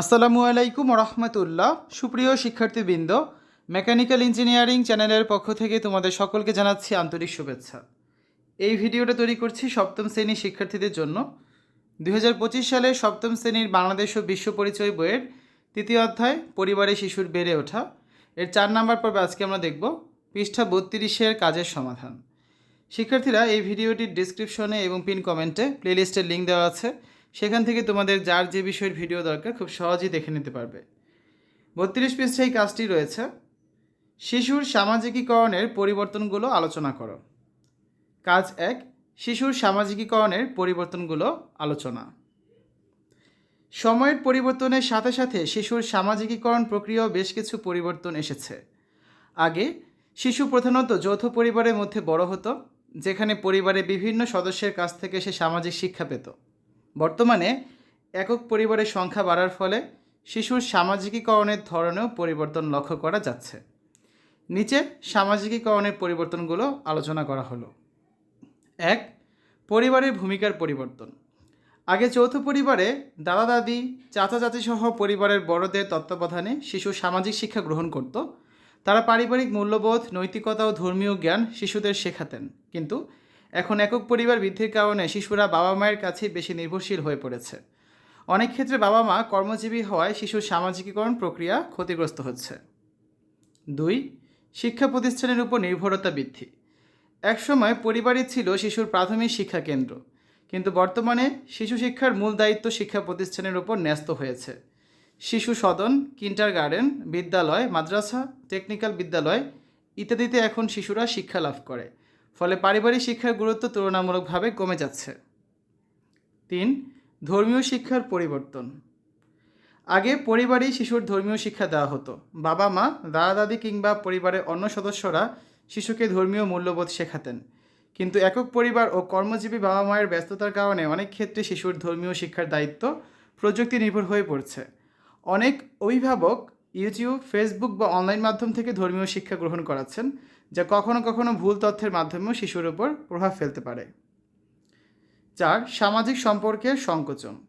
আসসালামু আলাইকুম রহমতুল্লাহ সুপ্রিয় শিক্ষার্থীবৃন্দ, মেকানিক্যাল ইঞ্জিনিয়ারিং চ্যানেলের পক্ষ থেকে তোমাদের সকলকে জানাচ্ছি আন্তরিক শুভেচ্ছা। এই ভিডিওটা তৈরি করছি সপ্তম শ্রেণির শিক্ষার্থীদের জন্য। দুই সালে সপ্তম শ্রেণির বাংলাদেশ ও বিশ্ব পরিচয় বইয়ের তৃতীয় অধ্যায়, পরিবারে শিশুর বেড়ে ওঠা। এর চার নাম্বার পর্বে আজকে আমরা দেখব পৃষ্ঠা বত্রিশের কাজের সমাধান। শিক্ষার্থীরা এই ভিডিওটির ডিসক্রিপশনে এবং পিন কমেন্টে প্লেলিস্টের লিঙ্ক দেওয়া আছে। সেখান থেকে তোমাদের যার যে বিষয়ের ভিডিও দরকার খুব সহজেই দেখে নিতে পারবে। বত্রিশ পৃষ্ঠায় কাজটি রয়েছে। শিশুর সামাজিকীকরণের পরিবর্তনগুলো আলোচনা করো। কাজ এক, শিশুর সামাজিকীকরণের পরিবর্তনগুলো আলোচনা। সময়ের পরিবর্তনের সাথে সাথে শিশুর সামাজিকীকরণ প্রক্রিয়াও বেশ কিছু পরিবর্তন এসেছে। আগে, শিশু প্রধানত যৌথ পরিবারের মধ্যে বড় হতো, যেখানে পরিবারের বিভিন্ন সদস্যের কাছ থেকে সে সামাজিক শিক্ষা পেত। বর্তমানে একক পরিবারের সংখ্যা বাড়ার ফলে শিশুর সামাজিকীকরণের ধরনেও পরিবর্তন লক্ষ্য করা যাচ্ছে। নিচে সামাজিকীকরণের পরিবর্তনগুলো আলোচনা করা হলো। এক, পরিবারের ভূমিকার পরিবর্তন। আগে যৌথ পরিবারে দাদা দাদি চাচা চাচি সহ পরিবারের বড়দের তত্ত্বাবধানে শিশু সামাজিক শিক্ষা গ্রহণ করত। তারা পারিবারিক মূল্যবোধ, নৈতিকতা ও ধর্মীয় জ্ঞান শিশুদের শেখাতেন। কিন্তু এখন একক পরিবার বৃদ্ধির কারণে শিশুরা বাবা মায়ের কাছেই বেশি নির্ভরশীল হয়ে পড়েছে। অনেক ক্ষেত্রে বাবা মা কর্মজীবী হওয়ায় শিশুর সামাজিকীকরণ প্রক্রিয়া ক্ষতিগ্রস্ত হচ্ছে। দুই, শিক্ষা প্রতিষ্ঠানের উপর নির্ভরতা বৃদ্ধি। একসময় পরিবারই ছিল শিশুর প্রাথমিক শিক্ষা কেন্দ্র, কিন্তু বর্তমানে শিশু শিক্ষার মূল দায়িত্ব শিক্ষা প্রতিষ্ঠানের উপর ন্যস্ত হয়েছে। শিশু সদন, কিন্টার গার্ডেন, বিদ্যালয়, মাদ্রাসা, টেকনিক্যাল বিদ্যালয় ইত্যাদিতে এখন শিশুরা শিক্ষা লাভ করে। ফলে পারিবারিক শিক্ষার গুরুত্ব তুলনামূলকভাবে কমে যাচ্ছে। তিন, ধর্মীয় শিক্ষার পরিবর্তন। আগে পরিবারেই শিশুর ধর্মীয় শিক্ষা দেওয়া হতো। বাবা মা দাদা দাদি কিংবা পরিবারের অন্য সদস্যরা শিশুকে ধর্মীয় মূল্যবোধ শেখাতেন। কিন্তু একক পরিবার ও কর্মজীবী বাবা মায়ের ব্যস্ততার কারণে অনেক ক্ষেত্রে শিশুর ধর্মীয় শিক্ষার দায়িত্ব প্রযুক্তি নির্ভর হয়ে পড়ছে। অনেক অভিভাবক ইউটিউব, ফেসবুক বা অনলাইন মাধ্যম থেকে ধর্মীয় শিক্ষা গ্রহণ করাচ্ছেন। যা কখনো কখনো ভুল তথ্যের মাধ্যমেও শিশুর উপর প্রভাব ফেলতে পারে। চার, সামাজিক সম্পর্কের সংকোচন।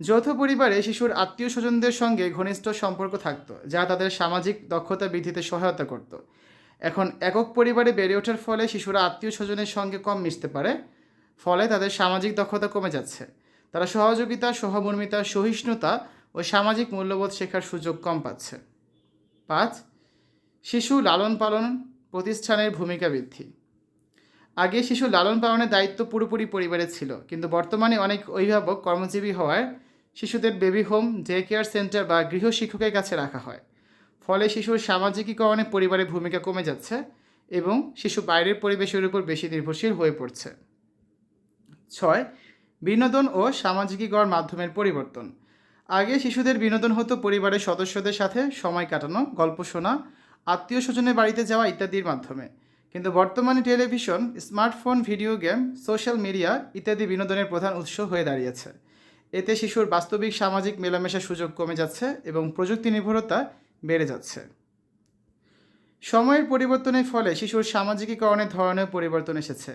যৌথ পরিবারে শিশুর আত্মীয় স্বজনদের সঙ্গে ঘনিষ্ঠ সম্পর্ক থাকতো, যা তাদের সামাজিক দক্ষতা বৃদ্ধিতে সহায়তা করত। এখন একক পরিবারে বেড়ে ওঠার ফলে শিশুরা আত্মীয় স্বজনের সঙ্গে কম মিশতে পারে, ফলে তাদের সামাজিক দক্ষতা কমে যাচ্ছে। তারা সহযোগিতা, সহমর্মিতা, সহিষ্ণুতা ও সামাজিক মূল্যবোধ শেখার সুযোগ কম পাচ্ছে। পাঁচ, শিশু লালন পালন প্রতিষ্ঠানের ভূমিকা বৃদ্ধি। আগে শিশু লালন পালনের দায়িত্ব পুরোপুরি পরিবারের ছিল, কিন্তু বর্তমানে অনেক অভিভাবক কর্মজীবী হওয়ায় শিশুদের baby home day care centre বা গৃহ শিক্ষকের কাছে রাখা হয়। ফলে শিশুর সামাজিকীকরণে পরিবারের ভূমিকা কমে যাচ্ছে এবং শিশু বাইরের পরিবেশের উপর বেশি নির্ভরশীল হয়ে পড়ছে। ছয়, বিনোদন ও সামাজিকীকরণ মাধ্যমের পরিবর্তন। আগে শিশুদের বিনোদন হতো পরিবারের সদস্যদের সাথে সময় কাটানো, গল্প শোনা আত্মীয় স্বজনের বাড়িতে যাওয়া ইত্যাদির মাধ্যমে। কিন্তু বর্তমানে television, smartphone, video game, social media ইত্যাদি বিনোদনের প্রধান উৎস হয়ে দাঁড়িয়েছে। এতে শিশুর বাস্তবিক সামাজিক মেলামেশার সুযোগ কমে যাচ্ছে এবং প্রযুক্তি নির্ভরতা বেড়ে যাচ্ছে। সময়ের পরিবর্তনের ফলে শিশুর সামাজিকীকরণের ধরনের পরিবর্তন এসেছে।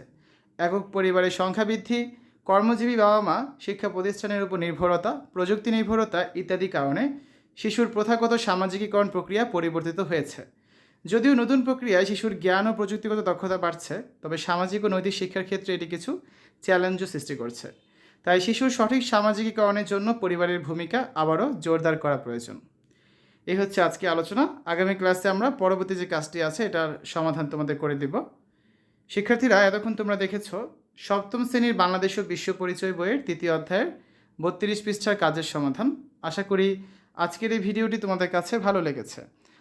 একক পরিবারের সংখ্যা বৃদ্ধি, কর্মজীবী বাবা মা শিক্ষা প্রতিষ্ঠানের উপর নির্ভরতা প্রযুক্তি নির্ভরতা ইত্যাদি কারণে শিশুর প্রথাগত সামাজিকীকরণ প্রক্রিয়া পরিবর্তিত হয়েছে। যদিও নতুন প্রক্রিয়ায় শিশুর জ্ঞান ও প্রযুক্তিগত দক্ষতা বাড়ছে, তবে সামাজিক ও নৈতিক শিক্ষার ক্ষেত্রে এটি কিছু চ্যালেঞ্জও সৃষ্টি করছে। তাই শিশুর সঠিক সামাজিকীকরণের জন্য পরিবারের ভূমিকা আবারও জোরদার করা প্রয়োজন। এই হচ্ছে আজকে আলোচনা। আগামী ক্লাসে আমরা পরবর্তী যে কাজটি আছে, এটার সমাধান তোমাদের করে দেব। শিক্ষার্থীরা, এতক্ষণ তোমরা দেখেছ, সপ্তম শ্রেণির বাংলাদেশ ও বিশ্ব পরিচয় বইয়ের তৃতীয় অধ্যায়ের বত্রিশ পৃষ্ঠার কাজের সমাধান। আশা করি আজকের এই ভিডিওটি তোমাদের কাছে ভালো লেগেছে।